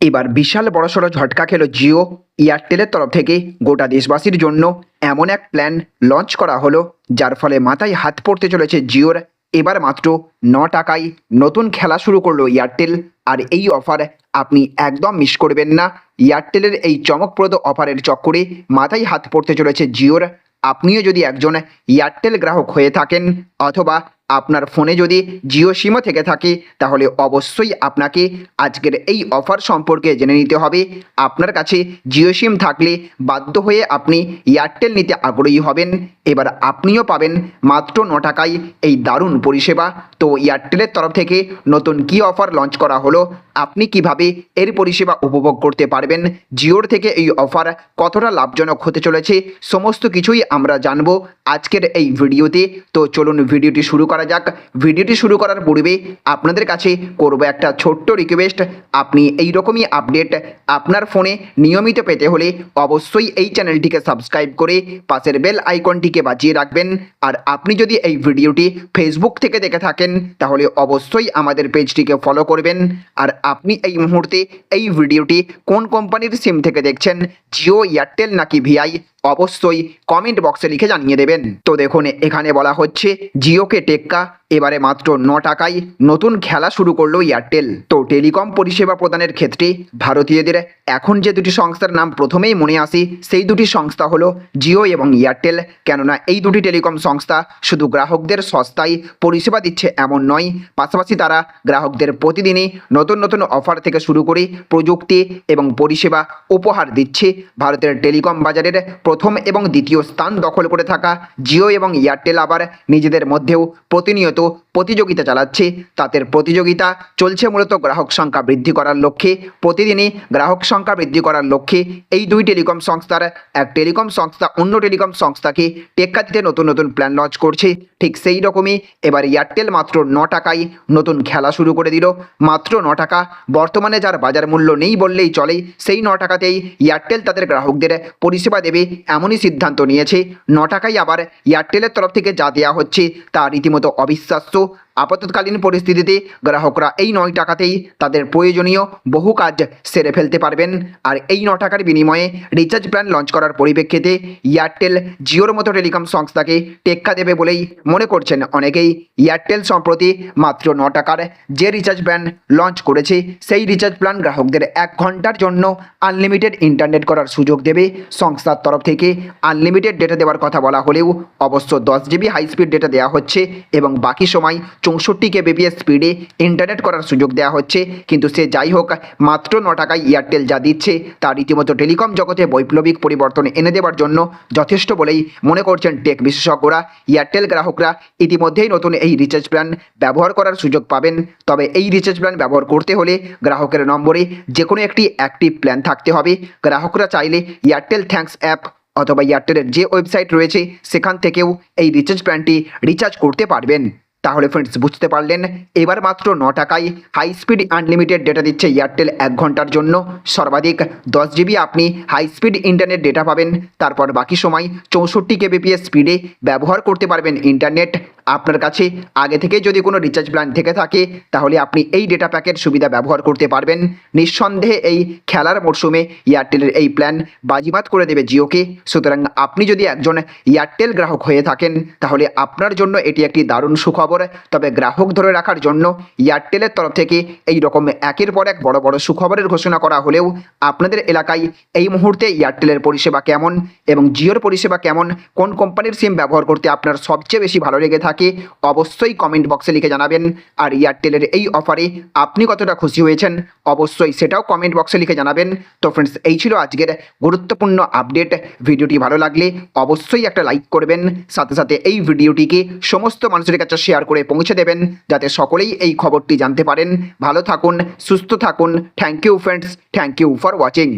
এবার বিশাল বড়সড় ঝটকা খেলো জিও এয়ারটেলের তরফ থেকে। গোটা দেশবাসীর জন্য এমন এক প্ল্যান লঞ্চ করা হলো, যার ফলে মাথায় হাত পড়তে চলেছে জিওর। এবার মাত্র ন টাকায় নতুন খেলা শুরু করল এয়ারটেল, আর এই অফার আপনি একদম মিস করবেন না। এয়ারটেলের এই চমকপ্রদ অফারের চক্করে মাথায় হাত পড়তে চলেছে জিওর। আপনিও যদি একজন এয়ারটেল গ্রাহক হয়ে থাকেন, অথবা আপনার ফোনে যদি জিও সিমও থেকে থাকে, তাহলে অবশ্যই আপনাকে আজকের এই অফার সম্পর্কে জেনে নিতে হবে। আপনার কাছে জিও সিম থাকলে বাধ্য হয়ে আপনি এয়ারটেল নিতে আগ্রহী হবেন। এবার আপনিও পাবেন মাত্র ন টাকায় এই দারুণ পরিষেবা। তো এয়ারটেলের তরফ থেকে নতুন কি অফার লঞ্চ করা হলো, আপনি কীভাবে এর পরিষেবা উপভোগ করতে পারবেন, জিওর থেকে এই অফার কতটা লাভজনক হতে চলেছে, সমস্ত কিছুই আমরা জানব আজকের এই ভিডিওতে। তো চলুন ভিডিওটি শুরু করা যাক। ভিডিওটি শুরু করার পূর্বে আপনাদের কাছে করব একটা ছোট্ট রিকোয়েস্ট আপনি এই রকমই আপডেট আপনার ফোনে নিয়মিত পেতে হলে অবশ্যই এই চ্যানেলটিকে সাবস্ক্রাইব করে পাশের বেল আইকনটিকে বাজিয়ে রাখবেন। আর আপনি যদি এই ভিডিওটি ফেসবুক থেকে দেখে থাকেন, তাহলে অবশ্যই আমাদের পেজটিকে ফলো করবেন। আর আপনি এই মুহূর্তে এই ভিডিওটি কোন কোম্পানির সিম থেকে দেখছেন? জিও এয়ারটেল নাকি ভিআই অবশ্যই কমেন্ট বক্সে লিখে জানিয়ে দেবেন। তো দেখুন, এখানে বলা হচ্ছে, জিওকে টেক্কা, এবারে মাত্র ন টাকায় নতুন খেলা শুরু করল এয়ারটেল তো টেলিকম পরিষেবা প্রদানের ক্ষেত্রে ভারতীয়দের এখন যে দুটি সংস্থার নাম প্রথমেই মনে আসে, সেই দুটি সংস্থা হলো জিও এবং এয়ারটেল কেননা এই দুটি টেলিকম সংস্থা শুধু গ্রাহকদের সস্তায় পরিষেবা দিচ্ছে এমন নয়, পাশাপাশি তারা গ্রাহকদের প্রতিদিনই নতুন নতুন অফার থেকে শুরু করে প্রযুক্তি এবং পরিষেবা উপহার দিচ্ছে ভারতের টেলিকম বাজারের প্রথম এবং দ্বিতীয় স্থান দখল করে থাকা জিও এবং এয়ারটেল আবার নিজেদের মধ্যেও প্রতিনিয়ত প্রতিযোগিতা চালাচ্ছে। তাদের প্রতিযোগিতা চলছে মূলত গ্রাহক সংখ্যা বৃদ্ধি করার লক্ষ্যে। প্রতিদিনই গ্রাহক সংখ্যা বৃদ্ধি করার লক্ষ্যে এই দুই টেলিকম সংস্থার এক টেলিকম সংস্থা অন্য টেলিকম সংস্থাকে টেক্কা দিতে নতুন নতুন প্ল্যান লঞ্চ করছে। ঠিক সেই রকমই এবার এয়ারটেল মাত্র ন টাকায় নতুন খেলা শুরু করে দিল। মাত্র ন টাকা। বর্তমানে যার বাজার মূল্য নেই বললেই চলে। সেই ন টাকাতেই এয়ারটেল তাদের গ্রাহকদের পরিষেবা দেবে এমনই সিদ্ধান্ত নিয়েছে। ন টাকায় আবার এয়ারটেলের তরফ থেকে যা দেওয়া হচ্ছে তা রীতিমতো অবিশ্বাস্য। So আপাতকালীন পরিস্থিতিতে গ্রাহকরা এই নয় টাকাতেই তাদের প্রয়োজনীয় বহু কাজ সেরে ফেলতে পারবেন। আর এই ন টাকার বিনিময়ে রিচার্জ প্ল্যান লঞ্চ করার পরিপ্রেক্ষিতে এয়ারটেল জিওর মতো টেলিকম সংস্থাকে টেক্কা দেবে বলেই মনে করছেন অনেকেই। এয়ারটেল সম্প্রতি মাত্র ন টাকার যে রিচার্জ প্ল্যান লঞ্চ করেছে, সেই রিচার্জ প্ল্যান গ্রাহকদের এক ঘণ্টার জন্য আনলিমিটেড ইন্টারনেট করার সুযোগ দেবে। সংস্থার তরফ থেকে আনলিমিটেড ডেটা দেওয়ার কথা বলা হলেও অবশ্য দশ জিবি হাই স্পিড ডেটা দেওয়া হচ্ছে এবং বাকি সময় চৌষট্টি কেবিপিএস স্পিডে ইন্টারনেট করার সুযোগ দেওয়া হচ্ছে। কিন্তু সে যাই হোক, মাত্র ন টাকায় এয়ারটেল যা দিচ্ছে, তা রীতিমতো টেলিকম জগতে বৈপ্লবিক পরিবর্তন এনে দেওয়ার জন্য যথেষ্ট বলেই মনে করছেন টেক বিশেষজ্ঞরা। এয়ারটেল গ্রাহকরা ইতিমধ্যেই নতুন এই রিচার্জ প্ল্যান ব্যবহার করার সুযোগ পাবেন। তবে এই রিচার্জ প্ল্যান ব্যবহার করতে হলে গ্রাহকের নম্বরে যে কোনো একটি অ্যাক্টিভ প্ল্যান থাকতে হবে। গ্রাহকরা চাইলে এয়ারটেল থ্যাঙ্কস অ্যাপ অথবা এয়ারটেলের যে ওয়েবসাইট রয়েছে, সেখান থেকেও এই রিচার্জ প্ল্যানটি রিচার্জ করতে পারবেন। তাহলে ফ্রেন্ডস বুঝতে পারলেন? এবার মাত্র ন টাকায় হাই স্পিড আনলিমিটেড ডেটা দিচ্ছে এয়ারটেল এক ঘণ্টার জন্য। সর্বাধিক দশ জিবি আপনি হাই স্পিড ইন্টারনেট ডেটা পাবেন। তারপর বাকি সময় চৌষট্টি কেবিপিএস স্পিডে ব্যবহার করতে পারবেন ইন্টারনেট আপনার কাছে আগে থেকে যদি কোনো রিচার্জ প্ল্যান থেকে থাকে, তাহলে আপনি এই ডেটা প্যাকের সুবিধা ব্যবহার করতে পারবেন। নিঃসন্দেহে এই খেলার মরশুমে এয়ারটেলের এই প্ল্যান বাজিমাত করে দেবে জিওকে সুতরাং আপনি যদি একজন এয়ারটেল গ্রাহক হয়ে থাকেন, তাহলে আপনার জন্য এটি একটি দারুণ সুখবর। তবে গ্রাহক ধরে রাখার জন্য এয়ারটেলের তরফ থেকে এই রকম একের পর এক বড় বড় সুখবরের ঘোষণা করা হলেও আপনাদের এলাকায় এই মুহূর্তে এয়ারটেলের পরিষেবা কেমন এবং জিওর পরিষেবা কেমন, কোন কোম্পানির সিম ব্যবহার করতে আপনার সবচেয়ে বেশি ভালো লেগে থাকে অবশ্যই কমেন্ট বক্সে লিখে জানাবেন। আর এয়ারটেলের এই অফারে আপনি কতটা খুশি হয়েছেন, অবশ্যই সেটাও কমেন্ট বক্সে লিখে জানাবেন। তো ফ্রেন্ডস এই ছিল আজকের গুরুত্বপূর্ণ আপডেট ভিডিওটি ভালো লাগলে অবশ্যই একটা লাইক করবেন। সাথে সাথে এই ভিডিওটিকে সমস্ত মানুষের কাছে শেয়ার করে পৌঁছে দেবেন, যাতে সকলেই এই খবরটি জানতে পারেন। ভালো থাকুন, সুস্থ থাকুন। Thank you friends thank you for watching